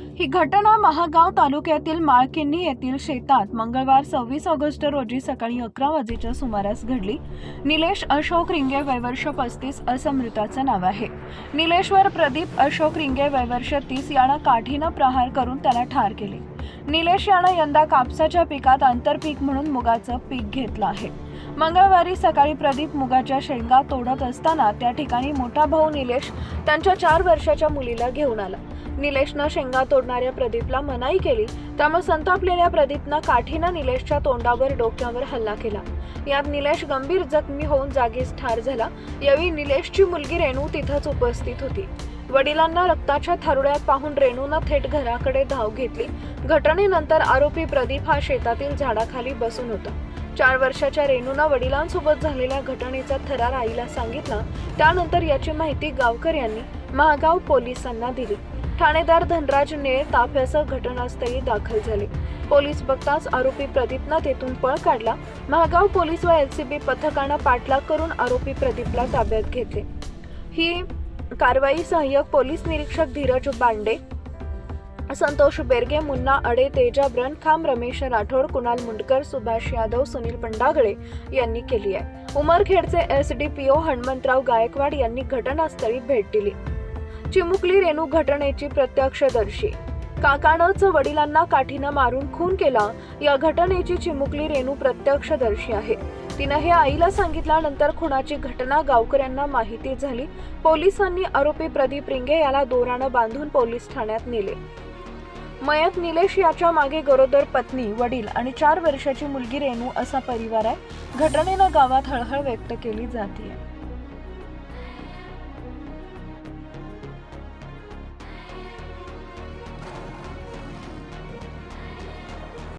ही घटना महागाव तालुक्यातील माळकिन्नी येथील शेतात मंगळवार सव्वीस ऑगस्ट रोजी सकाळी अकरा वाजेच्या सुमारास घडली. निलेश अशोक रिंगे वयवर्ष पस्तीस असं मृताचं नाव आहे. निलेशवर प्रदीप अशोक रिंगे वयवर्ष तीस यानं काठीनं प्रहार करून त्याला ठार केले. निलेश यानं यंदा कापसाच्या पिकात आंतरपीक म्हणून मुगाचं पीक घेतलं आहे. मंगळवारी सकाळी प्रदीप मुगाच्या शेंगा तोडत असताना त्या ठिकाणी मोठा भाऊ निलेश त्यांच्या चार वर्षाच्या मुलीला घेऊन आला. निलेशनं शेंगा तोडणाऱ्या प्रदीपला मनाई केली त्यामुळे संतापलेल्या प्रदीपनं काठीनं निलेशच्या तोंडावर डोक्यावर हल्ला केला. यात निलेश गंभीर जखमी होऊन जागीच ठार झाला. यावेळी निलेशची मुलगी रेणू तिथंच उपस्थित होती. वडिलांना रक्ताच्या थारोळ्यात पाहून रेणूनं थेट घराकडे धाव घेतली. घटनेनंतर आरोपी प्रदीप हा शेतातील झाडाखाली बसून होता. चार वर्षाच्या रेणूनं वडिलांसोबत झालेल्या घटनेचा थरार आईला सांगितला त्यानंतर याची माहिती गावकर यांनी महागाव पोलिसांना दिली. ठाणेदार धनराज नेळ ताफ्यासह घटनास्थळी दाखल झाले. पोलीस बघताच आरोपी प्रदीपनं तेथून पळ काढला. महागाव पोलीस व एलसीबी पथकानं पाठलाग करून आरोपी प्रदीपला ताब्यात घेतले. ही कारवाई सहाय्यक पोलीस निरीक्षक धीरज बांडे संतोष बेरगे मुन्ना अडे तेजा ब्रनखाम रमेश राठोड कुणाल मुंडकर सुभाष यादव सुनील पंडागळे यांनी केली आहे. उमरखेडचे S D P O Hanumantrao Gaikwad यांनी घटनास्थळी भेट दिली. चिमुकली रेणू घटनेची प्रत्यक्षदर्शी. काकानंच वडिलांना काठीनं मारून खून केला या घटनेची चिमुकली रेणू प्रत्यक्षदर्शी आहे. तिनं हे आईला सांगितल्यानंतर खुनाची घटना गावकऱ्यांना माहिती झाली. पोलिसांनी आरोपी प्रदीप रिंगे याला दोरानं बांधून पोलीस ठाण्यात नेले. मयत निलेश याच्या मागे गरोदर पत्नी वडील आणि चार वर्षाची मुलगी रेणू असा परिवार आहे. घटनेनं गावात हळहळ व्यक्त केली जाते